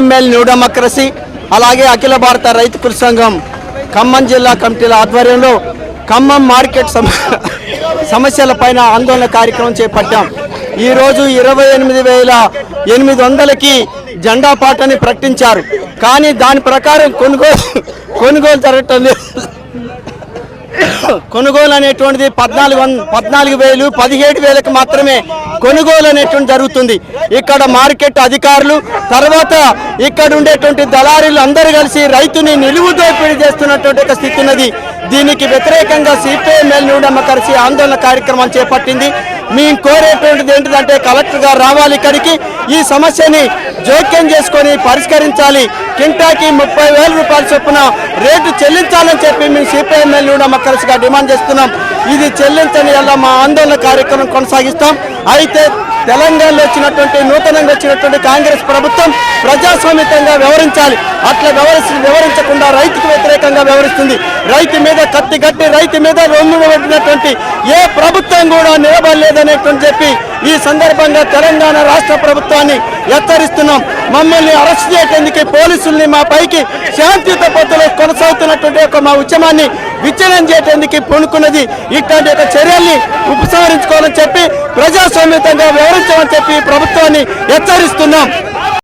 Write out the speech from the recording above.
CPML new democracy అలాగే అఖిల భారత రైతు కృషి సంఘం ఖమ్మం జిల్లా కమిటీల ఆధ్వర్యంలో ఖమ్మం మార్కెట్ సమ సమస్యలపైన ఆందోళన కార్యక్రమం చేపట్టాం. ఈరోజు ఇరవై ఎనిమిది వేల ఎనిమిది వందలకి జెండా పాటని ప్రకటించారు. కానీ దాని ప్రకారం కొనుగోలు కొనుగోలు జరగటం లేదు. కొనుగోలు అనేటువంటిది పద్నాలుగు పద్నాలుగు వేలు పదిహేడు వేలకు మాత్రమే కొనుగోలు అనేటువంటి జరుగుతుంది. ఇక్కడ మార్కెట్ అధికారులు తర్వాత ఇక్కడ ఉండేటువంటి దళారీలు అందరూ కలిసి రైతుని నిలువు దోపిడీ చేస్తున్నటువంటి ఒక స్థితి ఉన్నది. దీనికి వ్యతిరేకంగా సిపిఎంఎల్ న్యూడమ్మ కలిసి ఆందోళన కార్యక్రమం చేపట్టింది. మేము కోరేటువంటిది ఏంటిదంటే కలెక్టర్ గారు రావాలి ఇక్కడికి. ఈ సమస్యని జోక్యం చేసుకొని పరిష్కరించాలి. కింటాకి ముప్పై వేల రూపాయల చొప్పున రేటు చెల్లించాలని చెప్పి మేము సిపిఎంఎల్ కూడా కలిసిగా డిమాండ్ చేస్తున్నాం. ఇది చెల్లించని వల్ల మా ఆందోళన కార్యక్రమం కొనసాగిస్తాం. అయితే తెలంగాణలో వచ్చినటువంటి నూతనంగా వచ్చినటువంటి కాంగ్రెస్ ప్రభుత్వం ప్రజాస్వామ్యంగా వ్యవహరించాలి. అట్లా వ్యవహరి వ్యవహరించకుండా రైతుకు వ్యతిరేకంగా వ్యవహరిస్తుంది. రైతు మీద కత్తి కట్టి రైతు మీద రొమ్ము పెట్టినటువంటి ఏ ప్రభుత్వం కూడా నిలబడలేదనేటువంటి చెప్పి ఈ సందర్భంగా తెలంగాణ రాష్ట్ర ప్రభుత్వాన్ని హెచ్చరిస్తున్నాం. మమ్మల్ని అరెస్ట్ చేయడానికి పోలీసుల్ని మా పైకి శాంతియుత పద్ధతిలో కొనసాగుతున్నటువంటి ఒక మా ఉద్యమాన్ని విచ్ఛిన్నం చేయడానికి పూనుకున్నది ఇట్లాంటి ఒక చర్యల్ని ఉపసంహరించుకోవాలని చెప్పి ప్రజాస్వామ్యంగా వివరించమని చెప్పి ప్రభుత్వాన్ని హెచ్చరిస్తున్నాం.